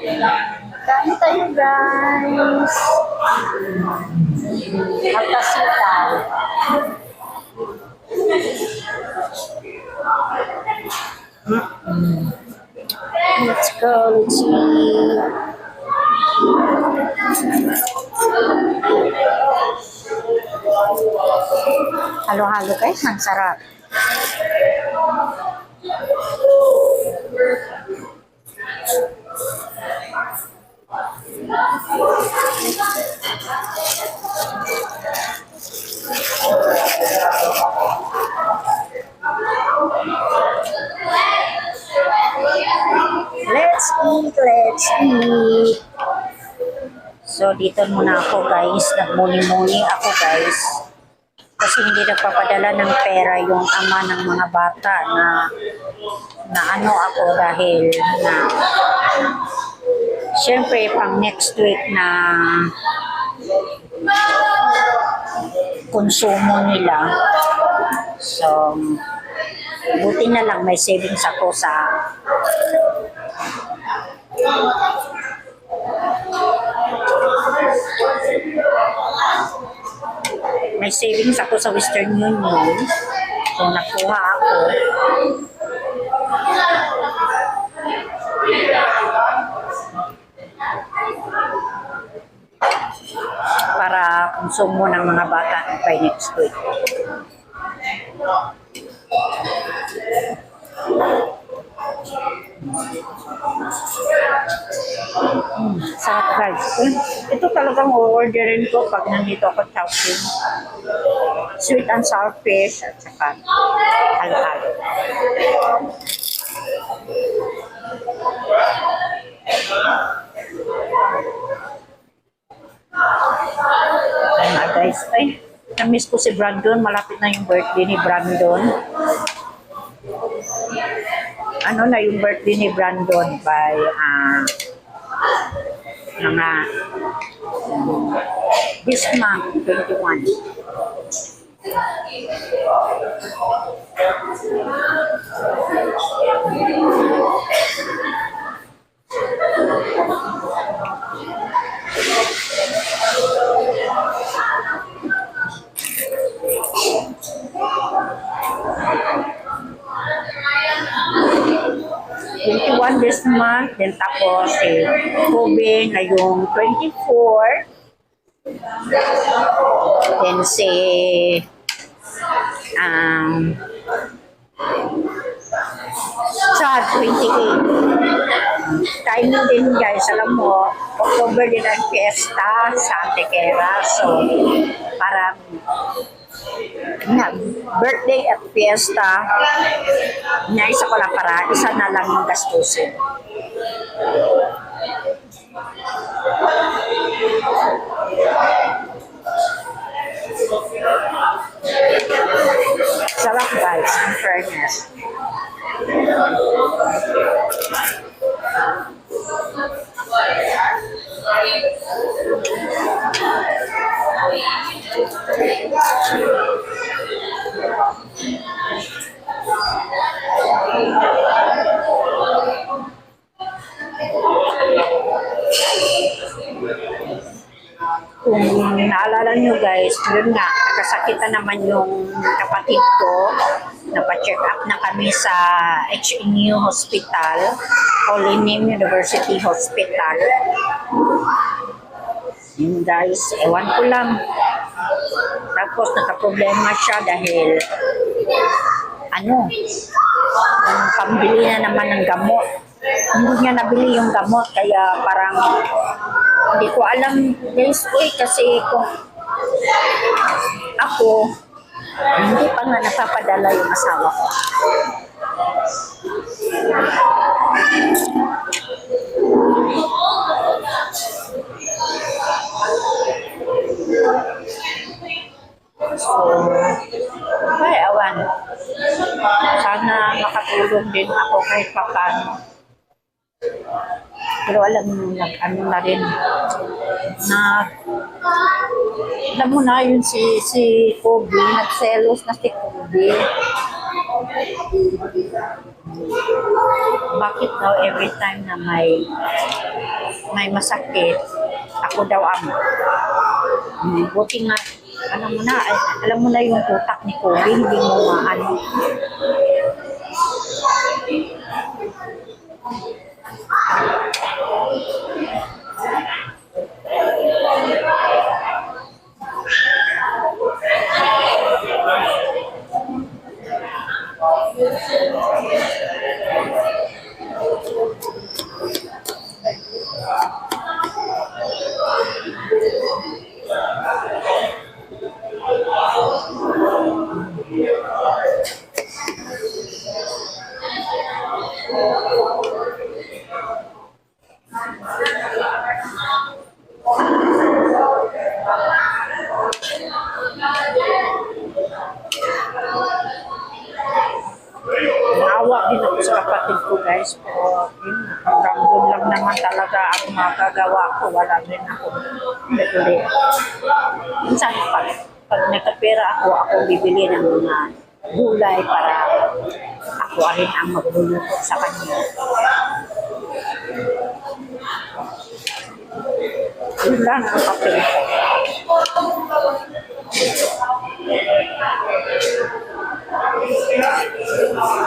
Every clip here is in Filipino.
Kain tayo guys. Magkasita. Let's go, let's. Halo-halo guys, ang sarap. Let's eat, let's eat. So, dito muna ako guys. Nagmuni-muni ako guys. Kasi hindi nagpapadala ng pera yung ama ng mga bata na na ano ako dahil na syempre pang next week na konsumo nila. So, buti na lang may savings ako sa may savings ako sa Western Union. So, nakuha ako. para konsumo ng mga bata by next week. Mm, sarap guys. Ito talagang orderin ko pag nandito ako shopping. Sweet and sour fish at saka halo-halo. Ayun na guys. Ay, na-miss ko si Brandon. Malapit na yung birthday ni Brandon. Ano na yung birthday ni Brandon by ah mga um, this month, 21. Twenty-one this month, then tapos si Kobe na yung 24. Then si um, Chad, 28. Timing din guys, alam mo, October din ang fiesta sa Antequera. So, parang na, birthday at fiesta, naisa ko lang para isa na lang yung gastusin. Sarap nakasakitan naman yung kapatid ko. Napacheck up na kami sa HNU Hospital, Holy Name University Hospital. Yun guys, ewan ko lang. Tapos nakaproblema siya dahil ano, yung pambili na naman ng gamot. Hindi niya nabili yung gamot kaya parang hindi ko alam guys uy kasi kung ako hindi pa nga napapadala yung asawa ko. So, ay awan. Sana makatulong din ako kahit papano. Pero alam mo, nag, ano na rin, na, alam mo na yun si, si Kobe, nagselos na si Kobe. Bakit daw every time na may may masakit, ako daw ang Hmm, buti nga, alam mo na, alam mo na yung utak ni Cory, hindi mo maano. Wala rin ako ulit. Minsan pag, pag nagkapera ako, ako bibili ng mga gulay para ako rin ang magluluto sa kanya. Yun lang ang papel ko. mga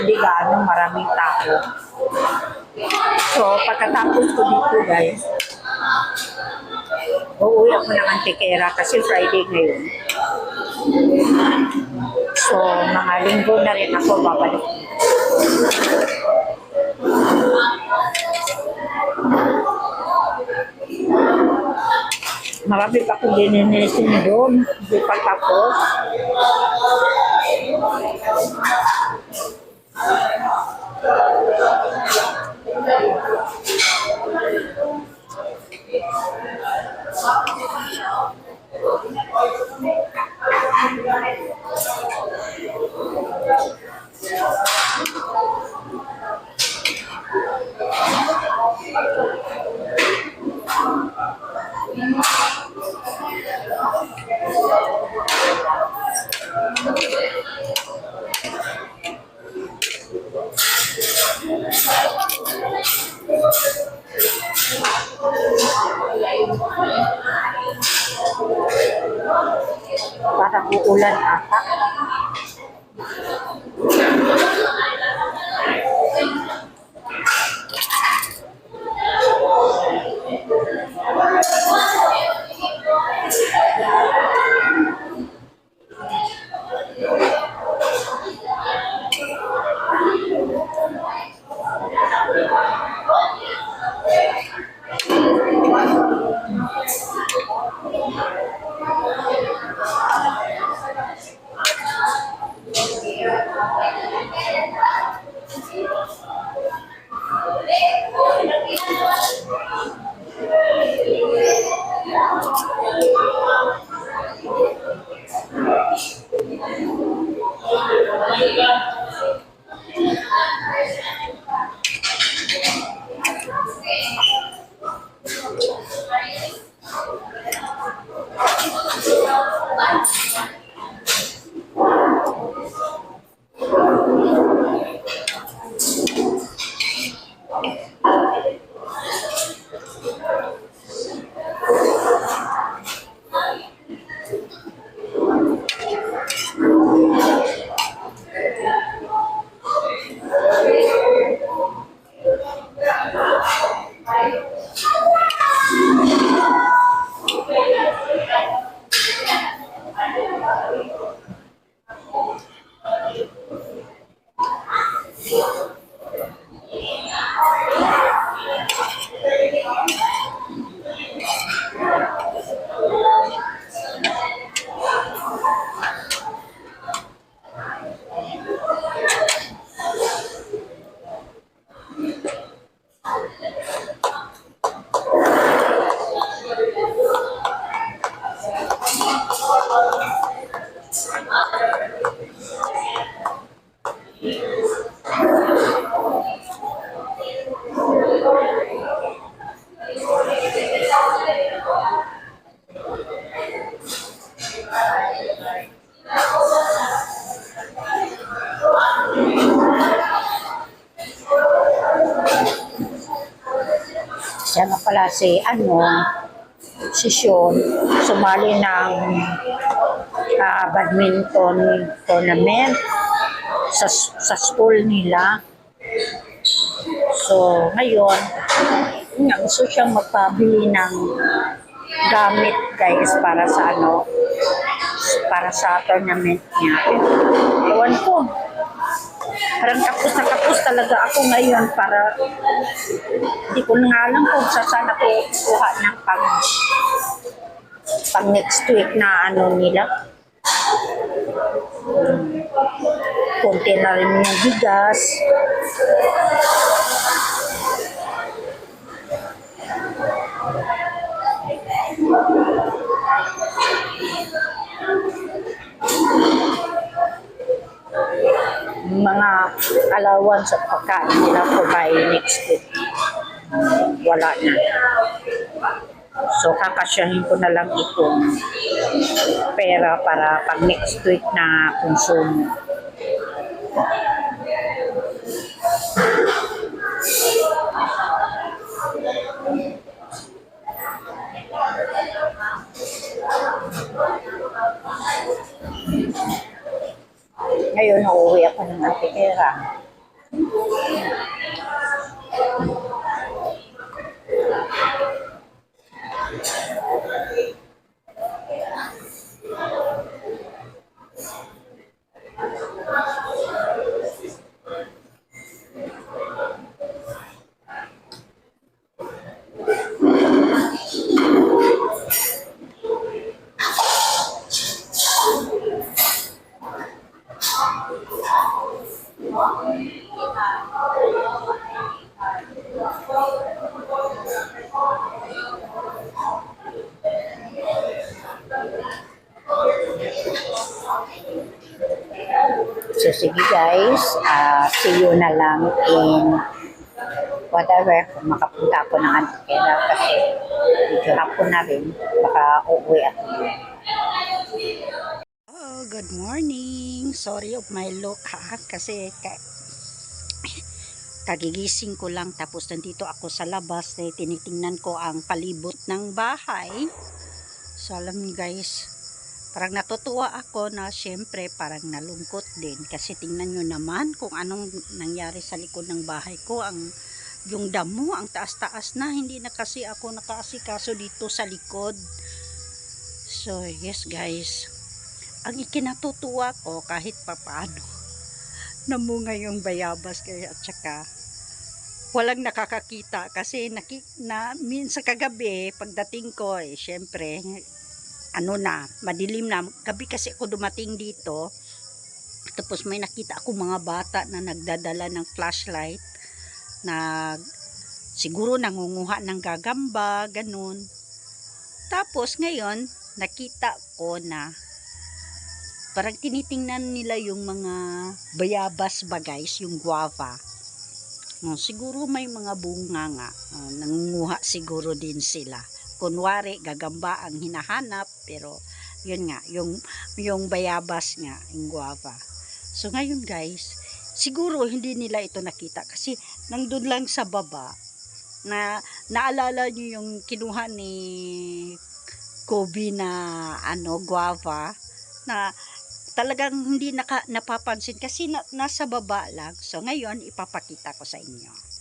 hindi gaano maraming tao. So, pagkatapos ko dito guys, uuwi ako ng Antikera kasi Friday ngayon. So, mga linggo na rin ako babalik. Marami pa akong dininisin doon. Hindi pa tapos. Parang Thank you. Thank you. right. Nila si ano, si Sean, sumali ng ah, badminton tournament sa, sa school nila. So, ngayon, nga, gusto siyang magpabili ng gamit guys para sa ano, para sa tournament niya. Ewan ko. Parang tapos na tapos talaga ako ngayon para hindi ko na nga alam kung sa saan ako kuha ng pang pang next week na ano nila. Kunti na rin yung bigas. Mga allowance at pagkain nila po by next week. Wala na. So, kakasyahin ko na lang itong pera para pag next week na consume. Antiquera. So, sige guys, ah, see you na lang in whatever, kung makapunta ako ng Antiquera kasi medyo hapon na rin, baka uuwi ako. Oh, good morning. Sorry of my look ha, kasi ka kagigising ko lang tapos nandito ako sa labas eh, tinitingnan ko ang palibot ng bahay. So alam niyo guys, parang natutuwa ako na syempre parang nalungkot din. Kasi tingnan nyo naman kung anong nangyari sa likod ng bahay ko. Ang yung damo ang taas-taas na. Hindi na kasi ako nakaasikaso dito sa likod. So yes guys. Ang ikinatutuwa ko kahit papaano namunga yung bayabas kaya at saka walang nakakakita. Kasi naki, na minsan kagabi pagdating ko eh syempre ano na, madilim na. Gabi kasi ako dumating dito. Tapos may nakita ako mga bata na nagdadala ng flashlight. Na siguro nangunguha ng gagamba, ganun. Tapos ngayon, nakita ko na parang tinitingnan nila yung mga bayabas ba guys, yung guava. No, siguro may mga bunga nga. Uh, nangunguha siguro din sila kunwari gagamba ang hinahanap pero yun nga yung yung bayabas nga yung guava so ngayon guys siguro hindi nila ito nakita kasi nandun lang sa baba na naalala niyo yung kinuha ni Kobe na ano guava na talagang hindi naka, napapansin kasi na, nasa baba lang so ngayon ipapakita ko sa inyo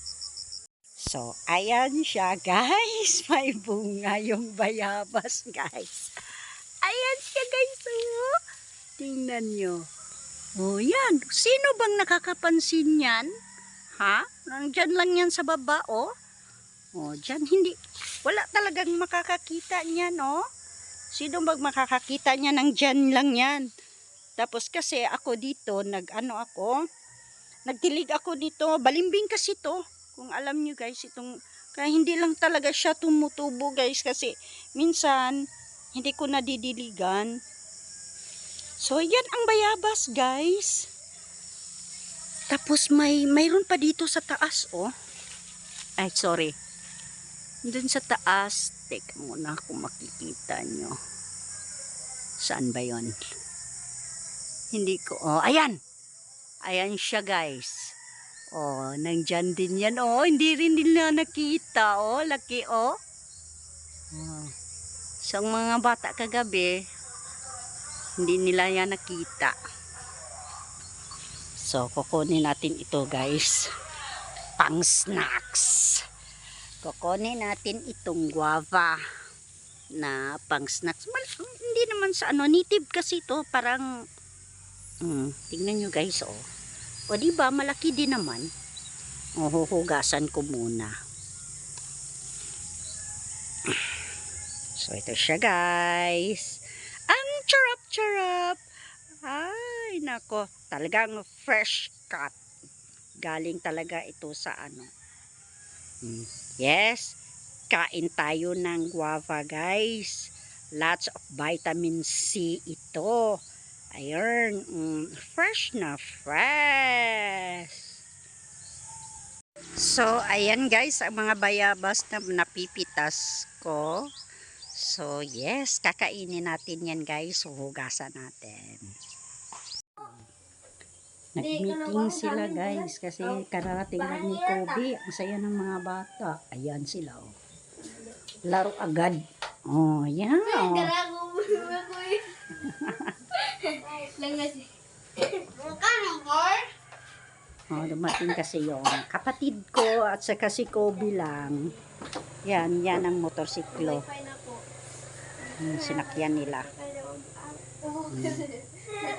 So, ayan siya, guys. May bunga yung bayabas, guys. Ayan siya, guys. Oh. Tingnan nyo. Oh, yan. Sino bang nakakapansin yan? Ha? Nandyan lang yan sa baba, oh. Oh, dyan hindi. Wala talagang makakakita niyan, oh. Sino bang makakakita niya ng dyan lang yan? Tapos kasi ako dito, nag-ano ako, nagdilig ako dito. Balimbing kasi to kung alam nyo guys, itong, kaya hindi lang talaga siya tumutubo guys, kasi minsan, hindi ko nadidiligan. So, yan ang bayabas guys. Tapos may, mayroon pa dito sa taas, oh. Ay, sorry. Doon sa taas, teka muna kung makikita nyo. Saan ba yon? Hindi ko, oh, ayan. Ayan siya guys. Oh, nandyan din yan. Oh, hindi rin nila nakita. Oh, laki. Oh. Oh. So, mga bata kagabi, hindi nila yan nakita. So, kukunin natin ito guys. Pang snacks. Kukunin natin itong guava na pang snacks. Mal- hindi naman sa ano, native kasi ito. Parang, mm, tingnan nyo guys, oh. O, di ba malaki din naman. O, huhugasan ko muna. So, ito siya, guys. Ang charap-charap. Ay, nako. Talagang fresh cut. Galing talaga ito sa ano. Mm, Yes. Kain tayo ng guava, guys. Lots of vitamin C ito. Ayun. Mm, fresh na fresh. So, ayan guys, ang mga bayabas na napipitas ko. So, yes, kakainin natin yan guys. Huhugasan natin. Nag-meeting sila guys kasi kararating lang ni Kobe. Ang saya ng mga bata. Ayan sila oh. Laro agad. Oh, yan. Oh. Oh, dumating kasi yung kapatid ko at saka si Kobe lang. Yan, yan ang motorsiklo. Yung sinakyan nila. Oh.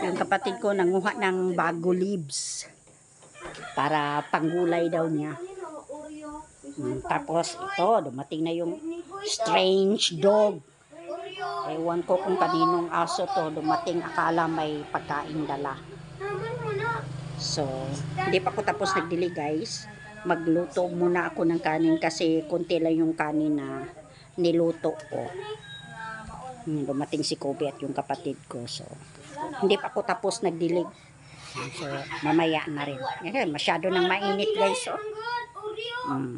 Yung kapatid ko nanguha ng bago leaves para panggulay daw niya. Oreo. Mm, tapos ito, dumating na yung strange dog. Ewan ko kung kaninong aso to, dumating akala may pagkain dala. So, hindi pa ako tapos nagdili guys. Magluto muna ako ng kanin kasi konti lang yung kanin na niluto ko. Hmm, dumating si Kobe at yung kapatid ko. So, hindi pa ako tapos nagdilig. So, mamaya na rin. Eh, masyado nang mainit guys. Oh. Good. Oreo. Mm.